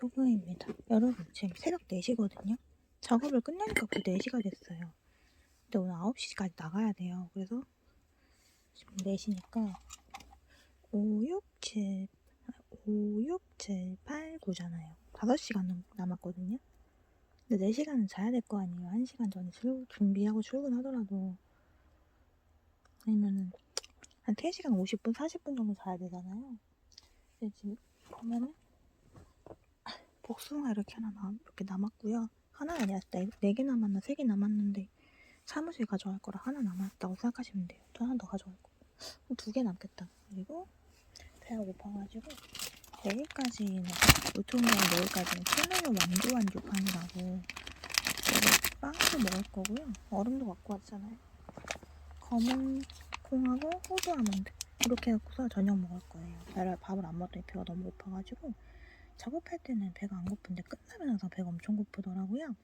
소금입니다. 여러분 지금 새벽 4시거든요. 작업을 끝내니까 벌써 4시가 됐어요. 근데 오늘 9시까지 나가야 돼요. 그래서 지금 4시니까 5, 6, 7, 5, 6, 7, 8, 9잖아요. 5시간 남았거든요. 근데 4시간은 자야 될 거 아니에요. 1시간 전에 출, 준비하고 출근하더라도 아니면은 한 3시간 50분, 40분 정도 자야 되잖아요. 근데 지금 보면은 복숭아 이렇게 하나 남, 이렇게 남았고요. 하나가 아니라 네, 네개 남았나 세 개 남았는데 사무실 가져갈 거라 하나 남았다고 생각하시면 돼요. 또 하나 더 가져갈 거. 두 개 남겠다. 그리고 배가 고파가지고 내일까지는 유통기한 내일까지는 칠면조 완두 완두판이라고 빵도 먹을 거고요. 얼음도 갖고 왔잖아요. 검은 콩하고 호두 아몬드 이렇게 해갖고서 저녁 먹을 거예요. 내가 밥을 안 먹더니 배가 너무 고파가지고 작업할 때는 배가 안 고픈데 끝나면 나서 배가 엄청 고프더라고요.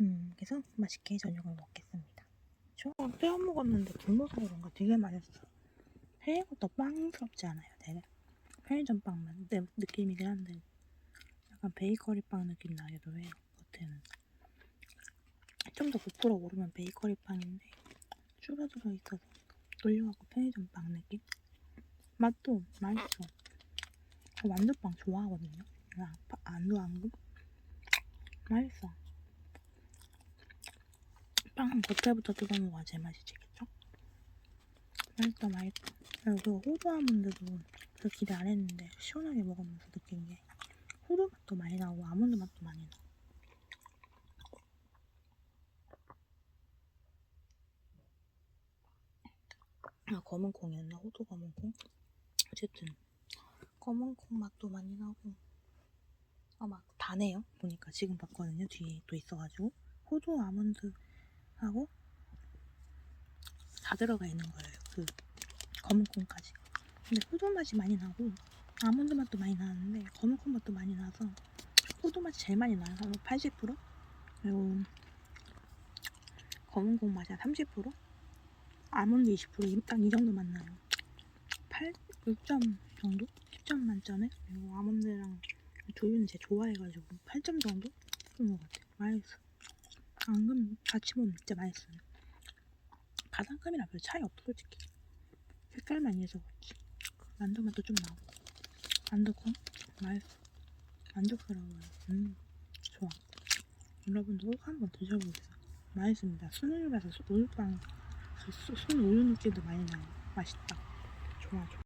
음, 그래서 맛있게 저녁을 먹겠습니다. 빼어 먹었는데 굶어서 그런가 되게 맛있어. 해외부터 빵스럽지 않아요, 되게. 편의점 빵만 내 느낌이긴 한데 약간 베이커리 빵 느낌 나기도 해요. 겉에는 좀 더 부풀어 오르면 베이커리 빵인데 줄어들어 있어서 놀려갖고 편의점 빵 느낌. 맛도 맛있어. 저 완두빵 좋아하거든요. 아, 안도 안금 맛있어. 빵은 겉에부터 뜯어 먹어야 제맛이지, 그쵸? 맛있다, 맛있다. 그리고 호두 아몬드도 별 기대 안 했는데 시원하게 먹으면서 느낀 게 호두 맛도 많이 나고 아몬드 맛도 많이 나. 아, 검은 콩이었나? 호두 검은 콩? 어쨌든 검은 콩 맛도 많이 나고 아막 다네요? 보니까 지금 봤거든요 뒤에 또 있어가지고. 호두 아몬드하고 다 들어가 있는 거예요 그 검은 콩까지. 근데 호두 맛이 많이 나고 아몬드 맛도 많이 나는데 검은 콩 맛도 많이 나서 호두 맛이 제일 많이 나요 한 80% 그리고 검은 콩 맛이 한 30% 아몬드 20%딱 이 정도 맛 나요. 8, 6점 정도? 10점 만점에? 그리고 아몬드랑 조유는 제가 좋아해가지고 8점 정도 주는 것 같아요. 맛있어. 앙금 같이 먹으면 진짜 맛있어요. 바삭함이랑 별 차이 없어 솔직히. 색깔만 이해서 그렇지. 만두 맛도 좀 나고. 만두콩 맛있어. 만족스러워요. 음 좋아. 여러분도 꼭 한번 드셔보세요. 맛있습니다. 순우유라서 우유빵 순 우유 느낌도 많이 나요. 맛있다. 좋아 좋아.